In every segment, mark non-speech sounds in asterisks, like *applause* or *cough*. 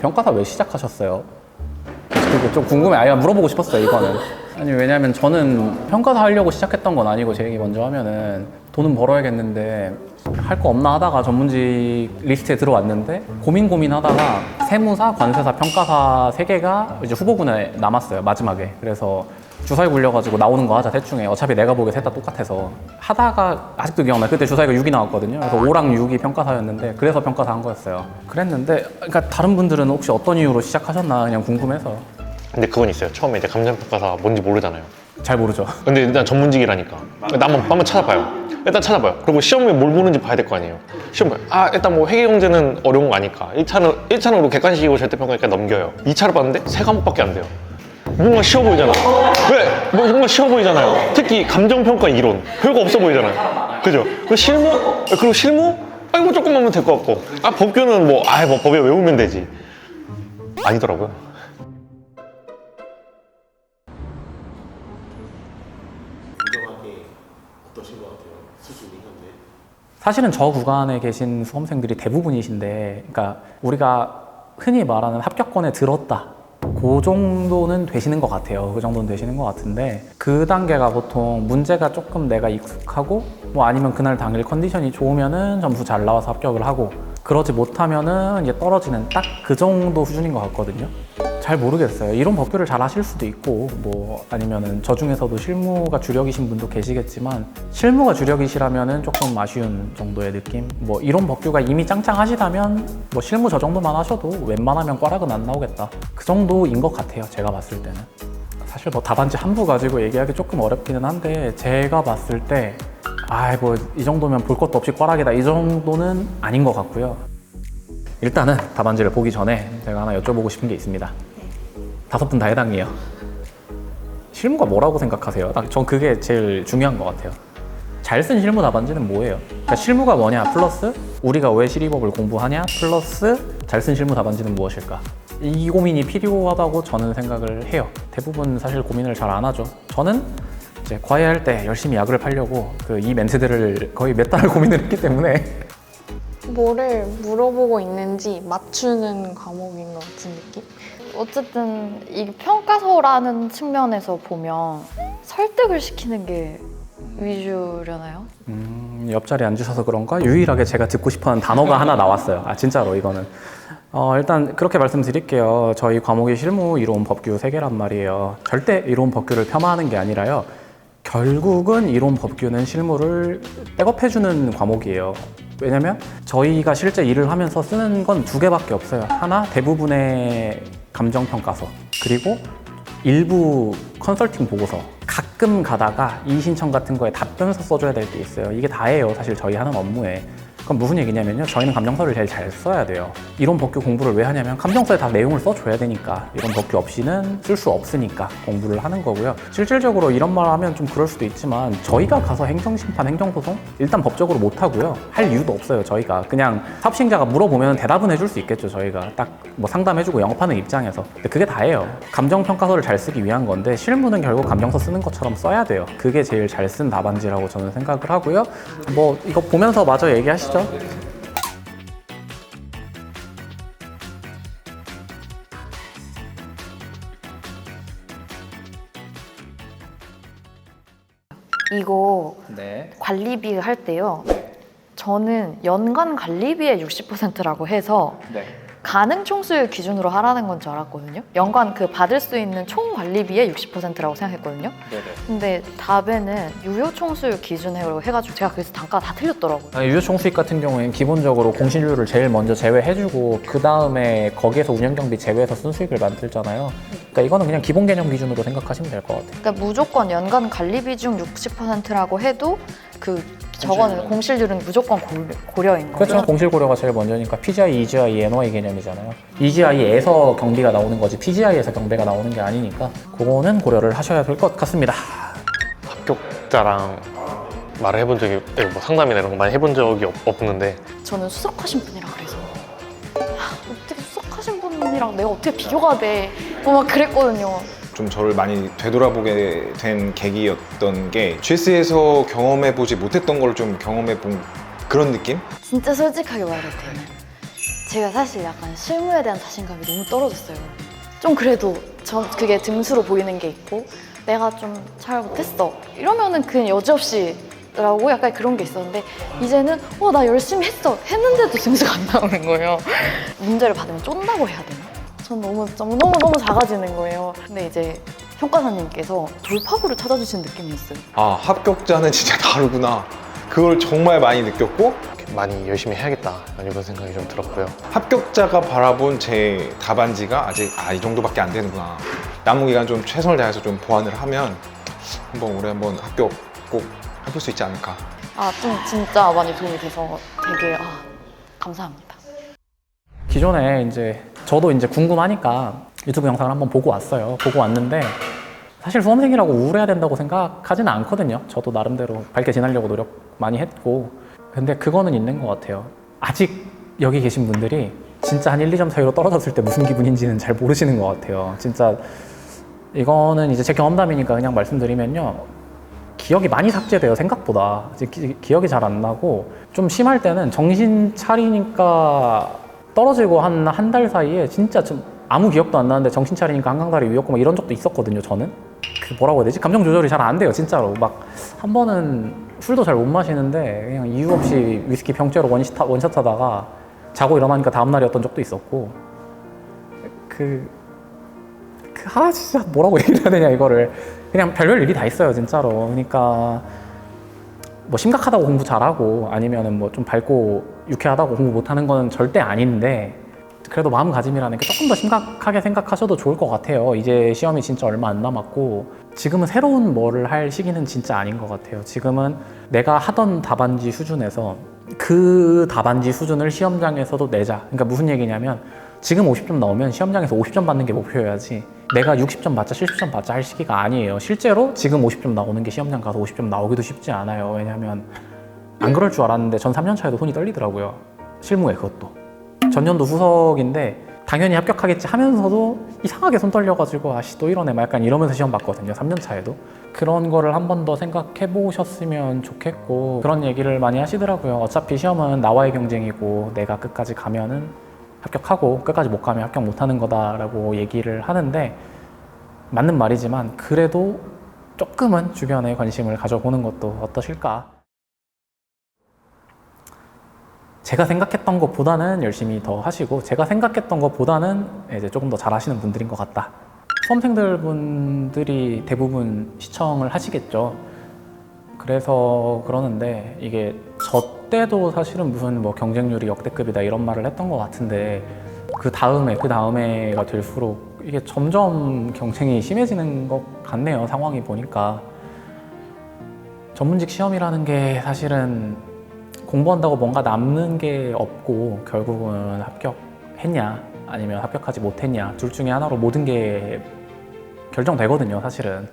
평가사 왜 시작하셨어요? 그게 좀 궁금해. 아예 물어보고 싶었어요, 이거는. 아니, 왜냐면 저는 평가사 하려고 시작했던 건 아니고, 제 얘기 먼저 하면은 돈은 벌어야겠는데, 할 거 없나 하다가 전문직 리스트에 들어왔는데, 고민 고민 하다가 세무사, 관세사, 평가사 세 개가 이제 후보군에 남았어요, 마지막에. 그래서 주사위 굴려가지고 나오는 거 하자, 대충 해. 어차피 내가 보기에 셋 다 똑같아서. 하다가, 아직도 기억나. 그때 주사위가 6이 나왔거든요. 그래서 5랑 6이 평가사였는데, 그래서 평가사 한 거였어요. 그랬는데, 그러니까 다른 분들은 혹시 어떤 이유로 시작하셨나 그냥 궁금해서. 근데 그건 있어요. 처음에 이제 감정평가사 뭔지 모르잖아요. 잘 모르죠. 근데 일단 전문직이라니까. 일단 한번, 한번 찾아봐요. 일단 찾아봐요. 그리고 시험에 뭘 보는지 봐야 될 거 아니에요. 시험 봐요. 아, 일단 뭐 회계경제는 어려운 거 아니까. 1차는, 1차는 객관식이고 절대평가니까 넘겨요. 2차를 봤는데 세 과목밖에 안 돼요. 뭔가 쉬워 보이잖아. 왜? 뭐 뭔가 쉬워 보이잖아요. 특히 감정평가 이론. 별거 없어 보이잖아요. 그죠? 그 실무? 그리고 실무? 아이고, 조금 하면 될 것 같고. 아, 법규는 뭐, 아이, 뭐, 법에 외우면 되지. 아니더라고요. 공정하게 어떠신 것 같아요? 수준이 현재? 사실은 저 구간에 계신 수험생들이 대부분이신데, 그러니까 우리가 흔히 말하는 합격권에 들었다. 그 정도는 되시는 것 같아요. 그 정도는 되시는 것 같은데, 그 단계가 보통 문제가 조금 내가 익숙하고, 뭐 아니면 그날 당일 컨디션이 좋으면은 점수 잘 나와서 합격을 하고, 그러지 못하면은 이제 떨어지는 딱 그 정도 수준인 것 같거든요. 잘 모르겠어요. 이론 법규를 잘 하실 수도 있고, 뭐 아니면은 저 중에서도 실무가 주력이신 분도 계시겠지만 실무가 주력이시라면은 조금 아쉬운 정도의 느낌. 뭐 이론 법규가 이미 짱짱하시다면 뭐 실무 저 정도만 하셔도 웬만하면 꽈락은 안 나오겠다. 그 정도인 것 같아요. 제가 봤을 때는. 사실 뭐 답안지 한부 가지고 얘기하기 조금 어렵기는 한데 제가 봤을 때 아이 뭐이 정도면 볼 것도 없이 꽈락이다 이 정도는 아닌 것 같고요. 일단은 답안지를 보기 전에 제가 하나 여쭤보고 싶은 게 있습니다. 다섯 분 다 해당이에요. 실무가 뭐라고 생각하세요? 딱전 그게 제일 중요한 것 같아요. 잘 쓴 실무 답안지는 뭐예요? 그러니까 실무가 뭐냐 플러스 우리가 왜 시리법을 공부하냐 플러스 잘 쓴 실무 답안지는 무엇일까? 이 고민이 필요하다고 저는 생각을 해요. 대부분 사실 고민을 잘 안 하죠. 저는 이제 과외할 때 열심히 약을 팔려고 그 이 멘트들을 거의 몇 달을 *laughs* 고민을 했기 때문에 뭐를 물어보고 있는지 맞추는 과목인 것 같은 느낌? 어쨌든 이 평가서라는 측면에서 보면 설득을 시키는 게 위주려나요? 음, 옆자리에 앉으셔서 그런가? 유일하게 제가 듣고 싶어하는 단어가 하나 나왔어요. 아, 진짜로 이거는. 어, 일단 그렇게 말씀드릴게요. 저희 과목이 실무 이론 법규 세개란 말이에요. 절대 이론 법규를 폄하하는 게 아니라요. 결국은 이론 법규는 실무를 백업해주는 과목이에요. 왜냐면 저희가 실제 일을 하면서 쓰는 건 두 개밖에 없어요. 하나, 대부분의 감정평가서. 그리고 일부 컨설팅 보고서 가끔 가다가 이의 신청 같은 거에 답변서 써줘야 될 게 있어요. 이게 다예요. 사실 저희 하는 업무에. 그럼 무슨 얘기냐면요. 저희는 감정서를 제일 잘 써야 돼요. 이론 법규 공부를 왜 하냐면 감정서에 다 내용을 써줘야 되니까. 이론 법규 없이는 쓸 수 없으니까 공부를 하는 거고요. 실질적으로 이런 말 하면 좀 그럴 수도 있지만 저희가 가서 행정심판, 행정소송 일단 법적으로 못 하고요. 할 이유도 없어요. 저희가 그냥 사업신자가 물어보면 대답은 해줄 수 있겠죠. 저희가 딱 뭐 상담해주고 영업하는 입장에서. 근데 그게 다예요. 감정평가서를 잘 쓰기 위한 건데 실무는 결국 감정서 쓰는 것처럼 써야 돼요. 그게 제일 잘 쓴 답안지라고 저는 생각을 하고요. 뭐 이거 보면서 마저 얘기하시죠. 이거 네. 관리비 할 때요. 저는 연간 관리비의 60%라고 해서 네. 가능 총수율 기준으로 하라는 건 줄 알았거든요. 연간 그 받을 수 있는 총 관리비의 60%라고 생각했거든요. 네네. 근데 답에는 유효 총수율 기준으로 해가지고 제가 그래서 단가가 다 틀렸더라고요. 아니, 유효 총수익 같은 경우에는 기본적으로 공실률을 제일 먼저 제외해주고 그 다음에 거기에서 운영 경비 제외해서 순수익을 만들잖아요. 그러니까 이거는 그냥 기본 개념 기준으로 생각하시면 될 것 같아요. 그러니까 무조건 연간 관리비 중 60%라고 해도 그 저거는 공실률은 무조건 고- 고려 인 거죠. 그렇죠. 공실 고려가 제일 먼저니까 PGI, EGI, NOI 개념이잖아요. EGI에서 경비가 나오는 거지 PGI에서 경비가 나오는 게 아니니까 그거는 고려를 하셔야 될 것 같습니다. 합격자랑 말을 해본 적이 뭐 상담이나 이런 거 많이 해본 적이 없, 없는데 저는 수석하신 분이라 그래서 아, 어떻게 수석하신 분이랑 내가 어떻게 비교가 돼? 뭐막 그랬거든요. 좀 저를 많이 되돌아보게 된 계기였던 게 GS에서 경험해보지 못했던 걸 좀 경험해본 그런 느낌? 진짜 솔직하게 말해도 되는 제가 사실 약간 실무에 대한 자신감이 너무 떨어졌어요. 좀 그래도 저 그게 등수로 보이는 게 있고 내가 좀 잘 못했어 이러면은 그냥 여지없이 라고 약간 그런 게 있었는데 이제는 어 나 열심히 했어 했는데도 등수가 안 나오는 거예요 문제를 받으면 쫀다고 해야 되나? 전 너무 너무 너무 너무 작아지는 거예요 근데 이제 평가사님께서 돌파구를 찾아주신 느낌이었어요 아 합격자는 진짜 다르구나. 그걸 정말 많이 느꼈고 많이 열심히 해야겠다 이런 생각이 좀 들었고요. 합격자가 바라본 제 답안지가 아직 아 이 정도밖에 안 되는구나. 남은 기간 좀 최선을 다해서 좀 보완을 하면 한번 올해 한번 합격 꼭 해볼 수 있지 않을까. 아 좀 진짜 많이 도움이 돼서 되게 아 감사합니다 기존에 이제 저도 이제 궁금하니까 유튜브 영상을 한번 보고 왔어요. 보고 왔는데 사실 수험생이라고 우울해야 된다고 생각하지는 않거든요. 저도 나름대로 밝게 지내려고 노력 많이 했고 근데 그거는 있는 것 같아요. 아직 여기 계신 분들이 진짜 한 1, 2점 사이로 떨어졌을 때 무슨 기분인지는 잘 모르시는 것 같아요. 진짜 이거는 이제 제 경험담이니까 그냥 말씀드리면요. 기억이 많이 삭제돼요 생각보다 기, 기억이 잘 안 나고 좀 심할 때는 정신 차리니까 떨어지고 한 한 달 사이에 진짜 좀 아무 기억도 안 나는데 정신 차리니까 한강다리 위였고 막 이런 적도 있었거든요 저는. 그 뭐라고 해야 되지? 감정 조절이 잘 안 돼요 진짜로. 막 한 번은 술도 잘 못 마시는데 그냥 이유 없이 위스키 병째로 원샷, 원샷 하다가 자고 일어나니까 다음 날이었던 적도 있었고. 그 그, 아 진짜 뭐라고 *laughs* 얘기를 해야 되냐 이거를. 그냥 별별 일이 다 있어요 진짜로. 그러니까 뭐 심각하다고 공부 잘하고 아니면은 뭐 좀 밝고 유쾌하다고 공부 못하는 건 절대 아닌데 그래도 마음가짐이라는 게 조금 더 심각하게 생각하셔도 좋을 것 같아요. 이제 시험이 진짜 얼마 안 남았고 지금은 새로운 뭐를 할 시기는 진짜 아닌 것 같아요. 지금은 내가 하던 답안지 수준에서 그 답안지 수준을 시험장에서도 내자. 그러니까 무슨 얘기냐면 지금 50점 나오면 시험장에서 50점 받는 게 목표여야지 내가 60점 받자 70점 받자 할 시기가 아니에요. 실제로 지금 50점 나오는 게 시험장 가서 50점 나오기도 쉽지 않아요. 왜냐하면 안 그럴 줄 알았는데 전 3년 차에도 손이 떨리더라고요. 실무에 그것도. 전년도 후석인데 당연히 합격하겠지 하면서도 이상하게 손 떨려가지고 아씨 또 이러네 막 약간 이러면서 시험 봤거든요 3년 차에도. 그런 거를 한 번 더 생각해 보셨으면 좋겠고 그런 얘기를 많이 하시더라고요. 어차피 시험은 나와의 경쟁이고 내가 끝까지 가면은 합격하고 끝까지 못 가면 합격 못 하는 거다라고 얘기를 하는데 맞는 말이지만 그래도 조금은 주변에 관심을 가져보는 것도 어떠실까? 제가 생각했던 것보다는 열심히 더 하시고 제가 생각했던 것보다는 이제 조금 더 잘하시는 분들인 것 같다. 수험생들 분들이 대부분 시청을 하시겠죠. 그래서 그러는데 이게 저 때도 사실은 무슨 뭐 경쟁률이 역대급이다 이런 말을 했던 것 같은데 그 다음에 그 다음에가 될수록 이게 점점 경쟁이 심해지는 것 같네요 상황이 보니까 전문직 시험이라는 게 사실은 공부한다고 뭔가 남는 게 없고 결국은 합격했냐 아니면 합격하지 못했냐 둘 중에 하나로 모든 게 결정되거든요 사실은.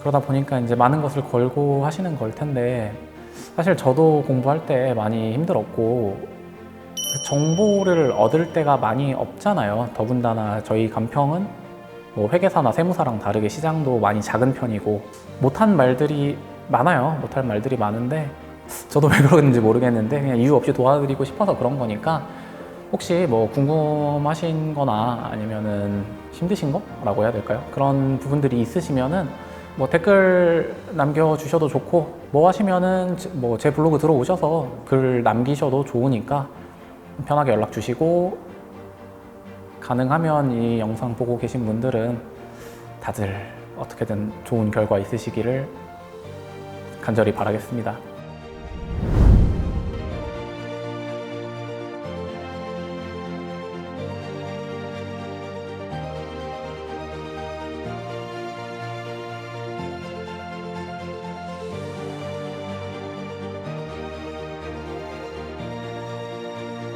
그러다 보니까 이제 많은 것을 걸고 하시는 걸 텐데 사실 저도 공부할 때 많이 힘들었고 그 정보를 얻을 때가 많이 없잖아요. 더군다나 저희 간평은 뭐 회계사나 세무사랑 다르게 시장도 많이 작은 편이고 못한 말들이 많아요. 못할 말들이 많은데 저도 왜 그러는지 모르겠는데 그냥 이유 없이 도와드리고 싶어서 그런 거니까 혹시 뭐 궁금하신 거나 아니면은 힘드신 거라고 해야 될까요? 그런 부분들이 있으시면은 뭐 댓글 남겨주셔도 좋고 뭐 하시면은 뭐 제 블로그 들어오셔서 글 남기셔도 좋으니까 편하게 연락 주시고 가능하면 이 영상 보고 계신 분들은 다들 어떻게든 좋은 결과 있으시기를 간절히 바라겠습니다.